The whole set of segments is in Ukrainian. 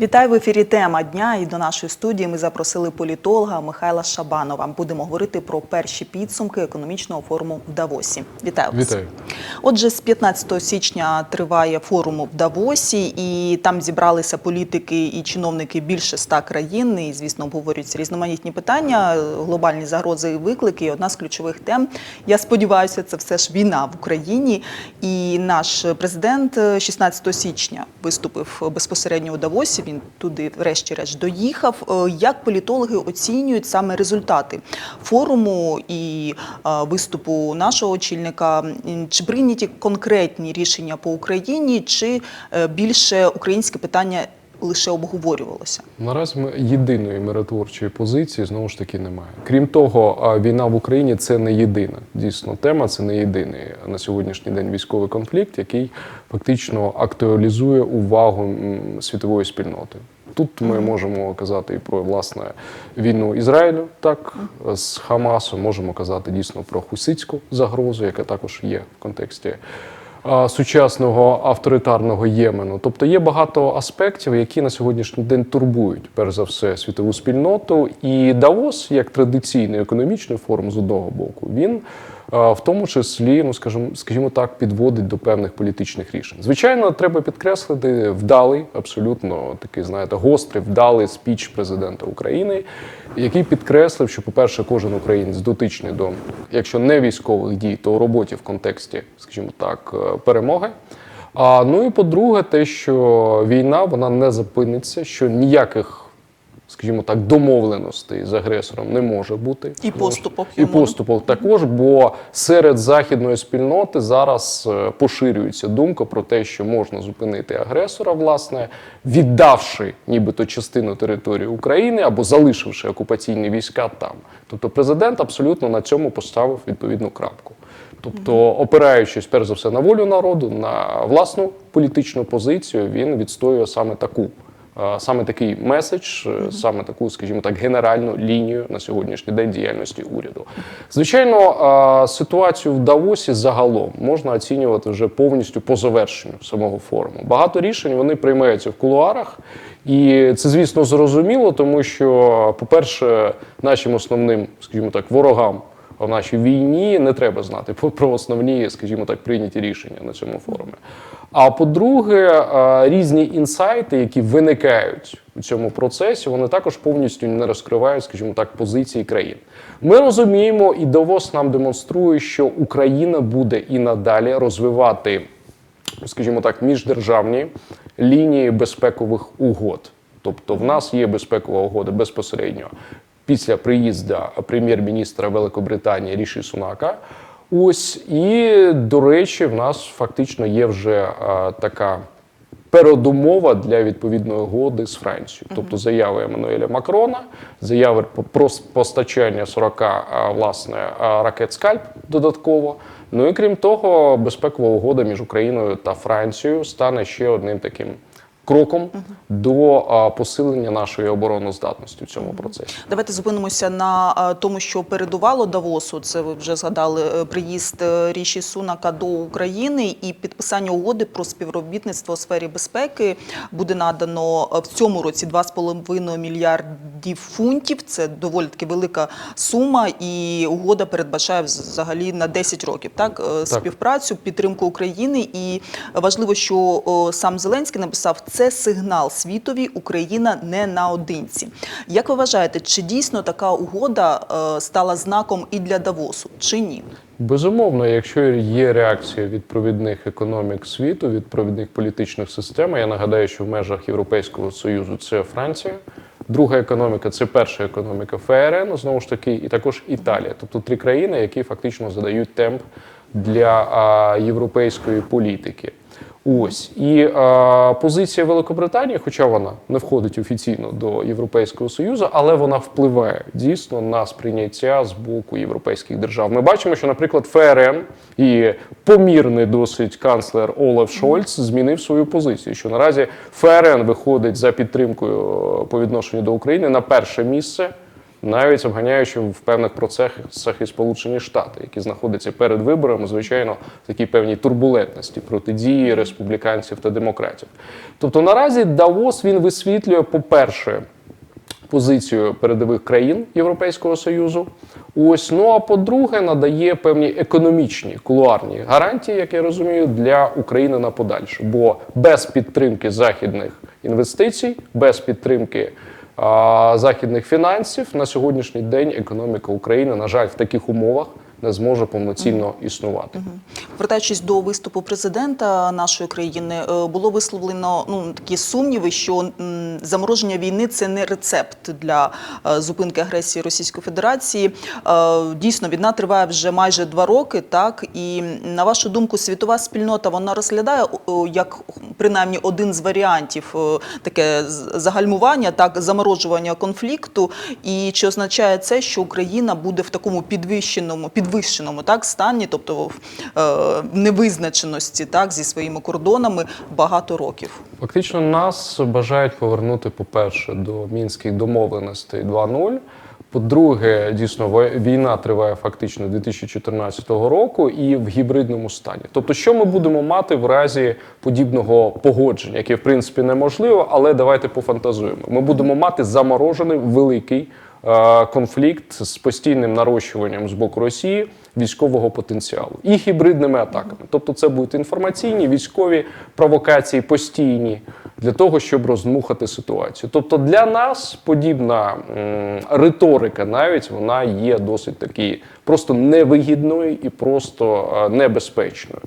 Вітаю в ефірі. Тема дня. І до нашої студії ми запросили політолога Михайла Шабанова. Будемо говорити про перші підсумки економічного форуму в Давосі. Вітаю вас. Вітаю. Отже, з 15 січня триває форум в Давосі, і там зібралися політики і чиновники більше ста країн. І звісно, обговорюються різноманітні питання, глобальні загрози і виклики. І одна з ключових тем. Я сподіваюся, це все ж війна в Україні. І наш президент е, 16 січня виступив безпосередньо у Давосі. Він туди, врешті-решт, доїхав. Е, Як політологи оцінюють саме результати форуму і е, виступу нашого очільника? Чи прийняті конкретні рішення по Україні, чи е, більше українське питання лише обговорювалося? Наразі ми єдиної миротворчої позиції знову ж таки немає. Крім того, війна в Україні це не єдина дійсно тема, це не єдиний на сьогоднішній день військовий конфлікт, який фактично актуалізує увагу світової спільноти. Тут ми можемо казати і про власне війну Ізраїлю, так з Хамасом, можемо казати дійсно про хусицьку загрозу, яка також є в контексті сучасного авторитарного Ємену. Тобто є багато аспектів, які на сьогоднішній день турбують перш за все світову спільноту. І Давос, як традиційний економічний форум з одного боку, він в тому числі, ну скажімо, скажімо так, підводить до певних політичних рішень. Звичайно, треба підкреслити вдалий, абсолютно такий, знаєте, гострий, вдалий спіч президента України, який підкреслив, що, по-перше, кожен українець дотичний до, якщо не військових дій, то роботі в контексті, скажімо так, е, перемоги. А ну і по-друге, те, що війна вона не зупиниться, що ніяких, скажімо так, домовленостей з агресором не може бути. І поступок І поступок також, бо серед західної спільноти зараз е, поширюється думка про те, що можна зупинити агресора, власне, віддавши нібито частину території України або залишивши окупаційні війська там. Тобто президент абсолютно на цьому поставив відповідну крапку. Тобто, опираючись перш за все на волю народу, на власну політичну позицію, він відстоює саме таку. Саме такий меседж, е, саме таку, скажімо так, генеральну лінію на сьогоднішній день діяльності уряду. Звичайно, ситуацію в Давосі загалом можна оцінювати вже повністю по завершенню самого форуму. Багато рішень вони приймаються в кулуарах, і це, звісно, зрозуміло, тому що, по-перше, нашим основним, скажімо так, ворогам в нашій війні не треба знати про- основні, скажімо так, прийняті рішення на цьому форумі. А по-друге, е, різні інсайти, які виникають у цьому процесі, вони також повністю не розкривають, скажімо так, позиції країн. Ми розуміємо, і Давос нам демонструє, що Україна буде і надалі розвивати, скажімо так, міждержавні лінії безпекових угод. Тобто, в нас є безпекова угода безпосередньо після приїзду прем'єр-міністра Великобританії Ріші Сунака. Ось і до речі, в нас фактично є вже а, така передумова для відповідної угоди з Францією. Тобто заяви Еммануеля Макрона, заяви про постачання 40 а, власне а, ракет скальп додатково. Ну і крім того, безпекова угода між Україною та Францією стане ще одним таким кроком до а, посилення нашої обороноздатності в цьому процесі. Давайте зупинимося на е, тому, що передувало Давосу. Це ви вже згадали е, приїзд е, Ріші Сунака до України і підписання угоди про співробітництво у сфері безпеки буде надано е, в цьому році 2,5 мільярдів фунтів. Це доволі таки велика сума, і угода передбачає взагалі на 10 років. Так, Е, співпрацю, підтримку України. І важливо, що о, сам Зеленський написав це сигнал світові. Україна не наодинці. Як ви вважаєте, чи дійсно така угода е, стала знаком і для Давосу, чи ні? Безумовно, якщо є реакція від провідних економік світу, від провідних політичних систем, я нагадаю, що в межах Європейського союзу це Франція. Друга економіка це перша економіка ФРН, знову ж таки, і також Італія. Тобто три країни, які фактично задають темп для а, європейської політики. Ось і е, позиція Великобританії, хоча вона не входить офіційно до Європейського союзу, але вона впливає дійсно на сприйняття з боку європейських держав. Ми бачимо, що, наприклад, ФРН і помірний досить канцлер Олаф Шольц змінив свою позицію. Що наразі ФРН виходить за підтримкою е, по відношенню до України на перше місце навіть обганяючи в певних процесах і Сполучені Штати, які знаходяться перед виборами, звичайно, в такій певній турбулентності протидії республіканців та демократів. Тобто наразі Давос він висвітлює, по-перше, позицію передових країн Європейського Союзу. Ось ну а по-друге, надає певні економічні кулуарні гарантії, як я розумію, для України на подальше. Бо без підтримки західних інвестицій, без підтримки західних фінансів. На сьогоднішній день економіка України, на жаль, в таких умовах не зможе повноцінно існувати. Повертаючись до виступу президента нашої країни, е, було висловлено ну такі сумніви, що м, замороження війни це не рецепт для е, зупинки агресії Російської Федерації. Е, Дійсно, війна триває вже майже два роки. Так і на вашу думку, світова спільнота вона розглядає о, як принаймні один з варіантів таке загальмування, так заморожування конфлікту. І чи означає це, що Україна буде в такому підвищеному, підвищеному так стані, тобто в е, невизначеності, так зі своїми кордонами багато років? Фактично нас бажають повернути, по-перше, до мінських домовленостей 2.0. По-друге, дійсно війна триває фактично 2014 року і в гібридному стані. Тобто, що ми будемо мати в разі подібного погодження, яке в принципі неможливо, але давайте пофантазуємо. Ми будемо мати заморожений великий конфлікт з постійним нарощуванням з боку Росії військового потенціалу і гібридними атаками. Тобто, це будуть інформаційні військові провокації постійні для того, щоб роздмухати ситуацію. Тобто, для нас подібна риторика, навіть вона є досить таки просто невигідною і просто е, небезпечною.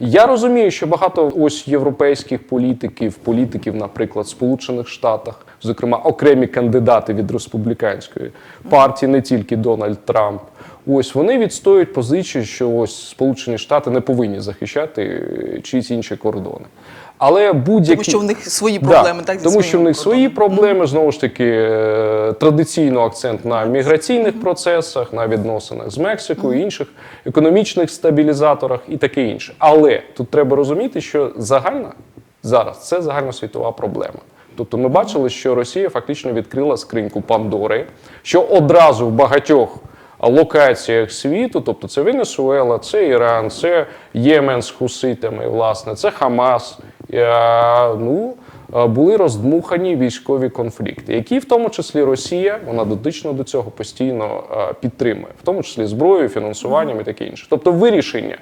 Я розумію, що багато ось європейських політиків, політиків, наприклад, Сполучених Штатах, зокрема окремі кандидати від республіканської партії, не тільки Дональд Трамп. Ось вони відстоюють позицію, що ось Сполучені Штати не повинні захищати е, чиїсь інші кордони. Але будь-які Тому що в них свої Да, проблеми, так тому що в них свої проблеми. Знову ж таки, е, традиційно акцент на міграційних процесах, на відносинах з Мексикою, інших економічних стабілізаторах і таке інше. Але тут треба розуміти, що загальна зараз це загальносвітова проблема. Тобто ми бачили, що Росія фактично відкрила скриньку Пандори, що одразу в багатьох локаціях світу, тобто це Венесуела, це Іран, це Ємен з хуситами, власне, це Хамас. е, Ну, е, були роздмухані військові конфлікти, які в тому числі Росія, вона дотично до цього постійно е, підтримує, в тому числі зброєю, фінансуванням і таке інше. Тобто вирішення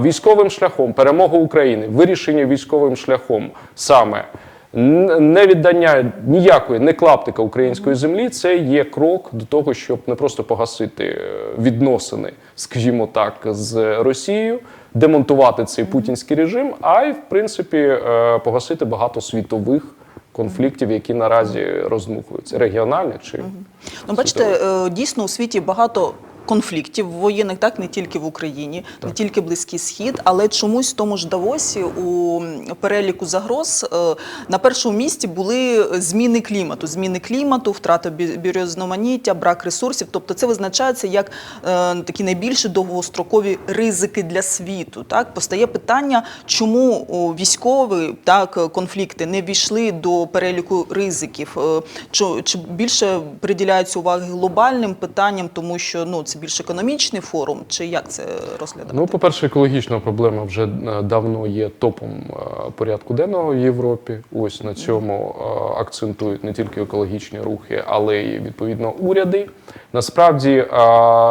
військовим шляхом перемога України, вирішення військовим шляхом саме невіддання ніякої не клаптика української землі, це є крок до того, щоб не просто погасити е, відносини, скажімо так, з Росією, демонтувати цей путінський режим, а й в принципі е, погасити багато світових конфліктів, які наразі роздмухуються, регіональних чи Ну, бачите, е, дійсно у світі багато. Конфліктів воєнних, так не тільки в Україні, не тільки Близький Схід, але чомусь в тому ж Давосі у переліку загроз е, на першому місці були зміни клімату. Зміни клімату, втрата бі- біорізноманіття, брак ресурсів. Тобто це визначається як е, такі найбільші довгострокові ризики для світу. Так постає питання, чому військові так конфлікти не війшли до переліку ризиків. Е, Чи, чи більше приділяється уваги глобальним питанням, тому що ну це більш економічний форум, чи як це розглядати? Ну, по-перше, екологічна проблема вже е, давно є топом е, порядку денного в Європі. Ось на цьому е, акцентують не тільки екологічні рухи, але й відповідно уряди. Насправді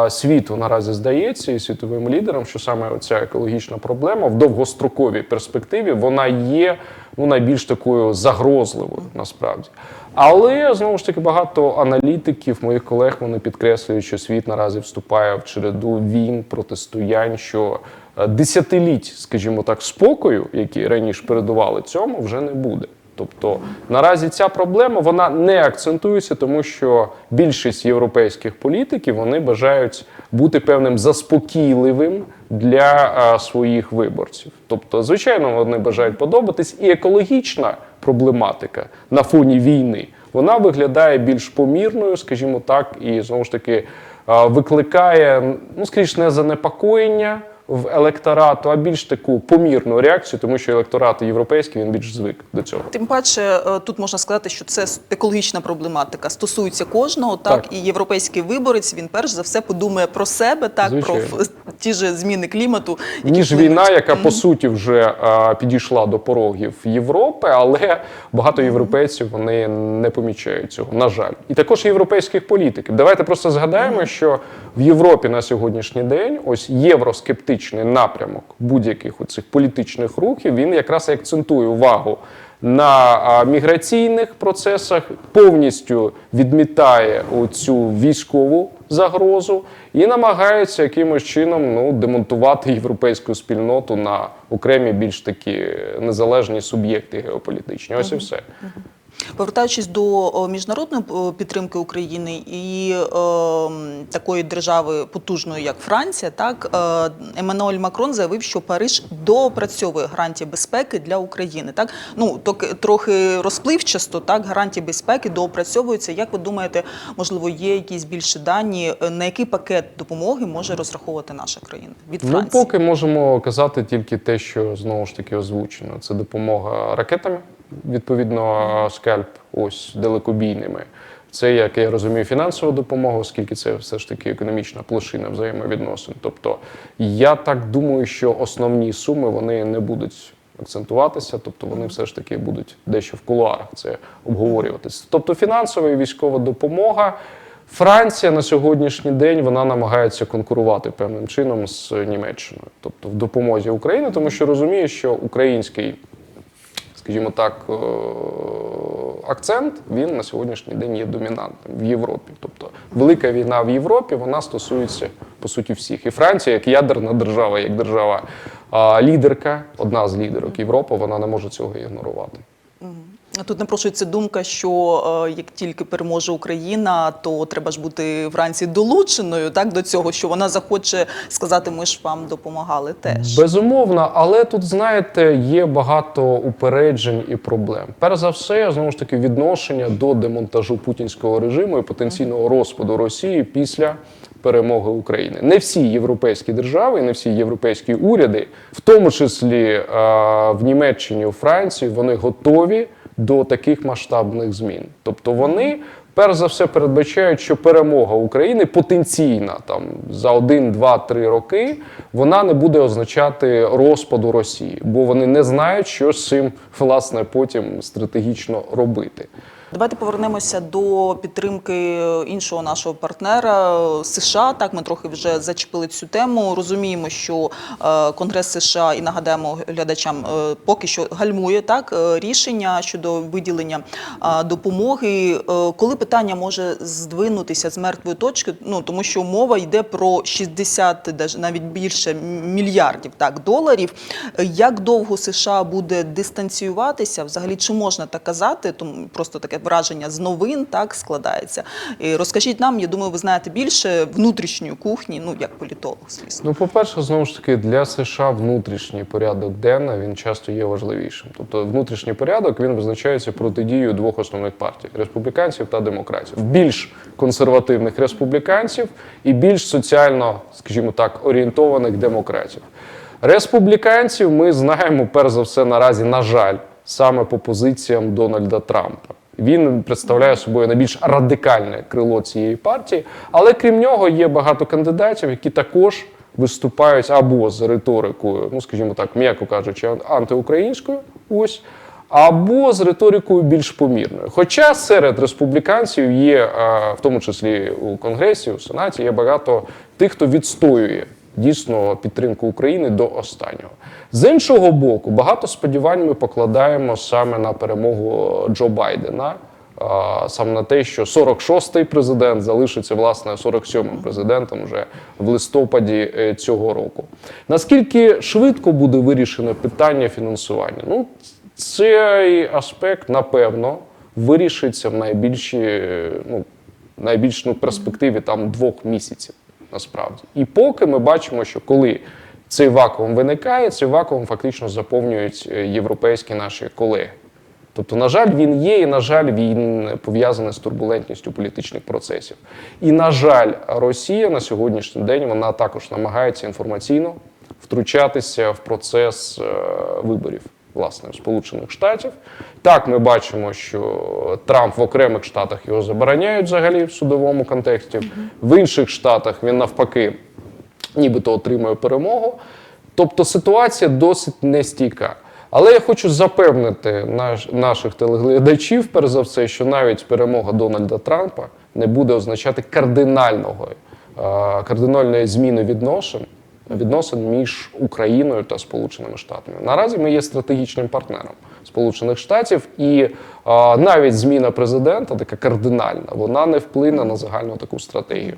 світу наразі здається і світовим лідерам, що саме ця екологічна проблема в довгостроковій перспективі вона є ну, найбільш такою загрозливою насправді. Але знову ж таки багато аналітиків, моїх колег, вони підкреслюють, що світ наразі вступає в череду війн, протистоянь, що е, десятиліть, скажімо так, спокою, які раніше передували цьому, вже не буде. Тобто наразі ця проблема вона не акцентується, тому що більшість європейських політиків вони бажають бути певним заспокійливим для а, своїх виборців. Тобто, звичайно, вони бажають подобатись, і екологічна проблематика на фоні війни вона виглядає більш помірною, скажімо так, і знову ж таки викликає ну, скоріш не занепокоєння в електорату, а більш таку помірну реакцію, тому що електорат європейський він більш звик до цього. Тим паче, е, тут можна сказати, що це екологічна проблематика стосується кожного, так, Так. і європейський виборець він перш за все подумає про себе, так Звичайно. про ті ж зміни клімату, які ніж впливають. війна, яка по суті вже а, підійшла до порогів Європи, але багато європейців вони не помічають цього. На жаль, і також європейських політиків. Давайте просто згадаємо, що в Європі на сьогоднішній день ось євроскептичний напрямок будь-яких цих політичних рухів він якраз і акцентує увагу. На міграційних процесах повністю відмітає цю військову загрозу і намагається якимось чином ну, демонтувати європейську спільноту на окремі більш такі незалежні суб'єкти геополітичні. Ось і все. Повертаючись до міжнародної підтримки України і е, такої держави потужної, як Франція, так е, Еммануель Макрон заявив, що Париж доопрацьовує гарантії безпеки для України. Так ну ток- трохи розпливчасто, так гарантії безпеки доопрацьовуються. Як ви думаєте, можливо, є якісь більші дані, е, на який пакет допомоги може розраховувати наша країна від Ну, поки можемо казати тільки те, що знову ж таки озвучено. Це допомога ракетами, відповідно, скальп, ось далекобійними. Це, як я розумію, фінансова допомога, оскільки це все ж таки економічна площина взаємовідносин. Тобто, я так думаю, що основні суми вони не будуть акцентуватися, тобто вони все ж таки будуть дещо в кулуарах це обговорюватися. Тобто, фінансова і військова допомога. Франція на сьогоднішній день вона намагається конкурувати певним чином з Німеччиною, тобто в допомозі Україні, тому що розуміє, що український, скажімо так, е, акцент він на сьогоднішній день є домінантним в Європі. Тобто велика війна в Європі вона стосується по суті всіх. І Франція, як ядерна держава, як держава лідерка, одна з лідерок Європи, вона не може цього ігнорувати. Тут напрошується думка, що е, як тільки переможе Україна, то треба ж бути Франції долученою так до цього, що вона захоче сказати, ми ж вам допомагали теж. Безумовно, але тут, знаєте, є багато упереджень і проблем. Перш за все, знову ж таки, відношення до демонтажу путінського режиму і потенційного розпаду Росії після перемоги України. Не всі європейські держави, не всі європейські уряди, в тому числі е, в Німеччині, у Франції, вони готові до таких масштабних змін. Тобто вони. Перш за все передбачають, що перемога України потенційна там за один, два, три роки вона не буде означати розпаду Росії, бо вони не знають, що з цим власне потім стратегічно робити. Давайте повернемося до підтримки іншого нашого партнера США. Так, ми трохи вже зачепили цю тему. Розуміємо, що е, Конгрес США і нагадаємо глядачам е, поки що гальмує так е, рішення щодо виділення допомоги. Коли питання може здвинутися з мертвої точки? Ну тому що мова йде про 60, даже навіть більше мільярдів так доларів. Як довго США буде дистанціюватися? Взагалі, чи можна так казати? Тому просто таке враження з новин так складається. І розкажіть нам, я думаю, ви знаєте більше внутрішньої кухні, ну як політолог, звісно. Ну, по-перше, знову ж таки, для США внутрішній порядок денний він часто є важливішим. Тобто, внутрішній порядок він визначається протидією двох основних партій республіканців та демократів. Більш консервативних республіканців і більш соціально, скажімо так, орієнтованих демократів. Республіканців ми знаємо перш за все наразі, на жаль, саме по позиціям Дональда Трампа. Він представляє собою найбільш радикальне крило цієї партії, але крім нього є багато кандидатів, які також виступають або з риторикою, ну скажімо так, м'яко кажучи, антиукраїнською, ось. Або з риторикою більш помірною. Хоча серед республіканців є, в тому числі у Конгресі, у Сенаті, є багато тих, хто відстоює дійсно підтримку України до останнього. З іншого боку, багато сподівань ми покладаємо саме на перемогу Джо Байдена. Саме на те, що 46-й президент залишиться власне 47-м президентом вже в листопаді е, цього року. Наскільки швидко буде вирішено питання фінансування? Ну, цей аспект, напевно, вирішиться в найбільші, ну, найбільш ну, перспективі там двох місяців насправді. І поки ми бачимо, що коли цей вакуум виникає, цей вакуум фактично заповнюють е, європейські наші колеги. Тобто, на жаль, він є, і на жаль, він пов'язаний з турбулентністю політичних процесів. І на жаль, Росія на сьогоднішній день вона також намагається інформаційно втручатися в процес е, виборів власне Сполучених Штатів. Так, ми бачимо, що Трамп в окремих штатах його забороняють взагалі в судовому контексті. В інших штатах він навпаки нібито отримує перемогу. Тобто ситуація досить нестійка. Але я хочу запевнити наш, наших телеглядачів, перш за все, що навіть перемога Дональда Трампа не буде означати кардинального, е, кардинальної зміни відношень, відносин між Україною та Сполученими Штатами. Наразі ми є стратегічним партнером Сполучених Штатів, і е, навіть зміна президента, така кардинальна, вона не вплине на загальну таку стратегію.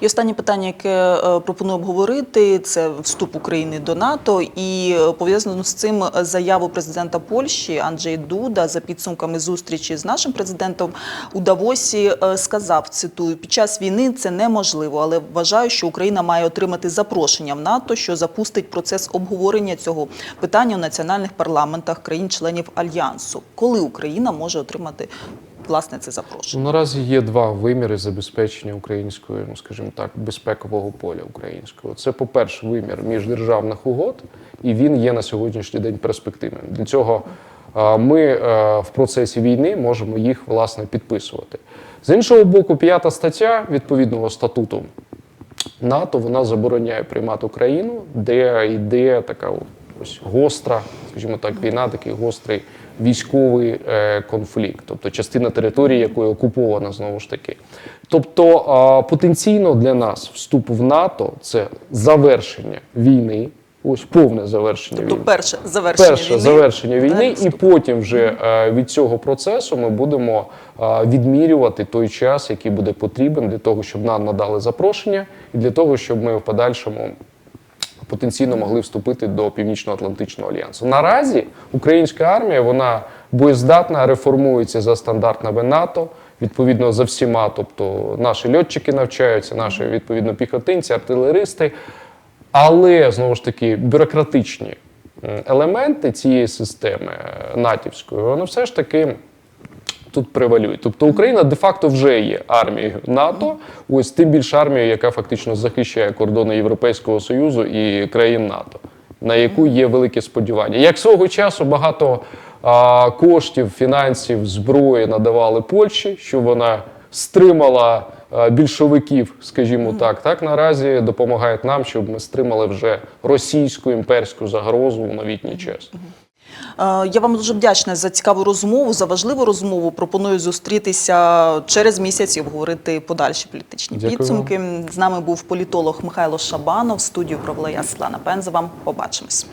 І останнє питання, яке е, пропоную обговорити, це вступ України до НАТО. І е, пов'язано з цим е, заяву президента Польщі Анджей Дуда за підсумками зустрічі з нашим президентом у Давосі сказав: цитую: під час війни це неможливо, але вважаю, що Україна має отримати запрошення в НАТО, що запустить процес обговорення цього питання у національних парламентах країн-членів альянсу. Коли Україна може отримати власне це запрошення? Ну, наразі є два виміри забезпечення української, ну скажімо так, безпекового поля українського. Це, по-перше, вимір міждержавних угод, і він є на сьогоднішній день перспективним. Для цього ми е, в процесі війни можемо їх власне підписувати. З іншого боку, п'ята стаття відповідного статуту НАТО вона забороняє приймати Україну, де йде така ось гостра, скажімо так, війна, такий гострий військовий е, конфлікт, тобто частина території, якої окупована знову ж таки. Тобто потенційно для нас вступ в НАТО це завершення війни, ось повне завершення Тобто, війни. перше завершення Перше війни, завершення війни, і потім вже е, від цього процесу ми будемо е, відмірювати той час, який буде потрібен для того, щоб нам надали запрошення, і для того, щоб ми в подальшому потенційно могли вступити до Північно-Атлантичного альянсу. Наразі українська армія вона боєздатна, реформується за стандартами НАТО. Відповідно за всіма, тобто наші льотчики навчаються, наші відповідно піхотинці, артилеристи. Але знову ж таки бюрократичні елементи цієї системи е, натівської, вони все ж таки тут превалюють. Тобто Україна де-факто вже є армією НАТО, ось тим більше армією, яка фактично захищає кордони Європейського Союзу і країн НАТО, на яку є велике сподівання. Як свого часу багато а, коштів, фінансів, зброї надавали Польщі, що вона стримала більшовиків, скажімо так, так наразі допомагають нам, щоб ми стримали вже російську імперську загрозу у новітній час. Е, Я вам дуже вдячна за цікаву розмову, за важливу розмову. Пропоную зустрітися через місяць і обговорити подальші політичні Дякую підсумки. З нами був політолог Михайло Шабанов. Студію провела я Пенза. Вам Побачимось.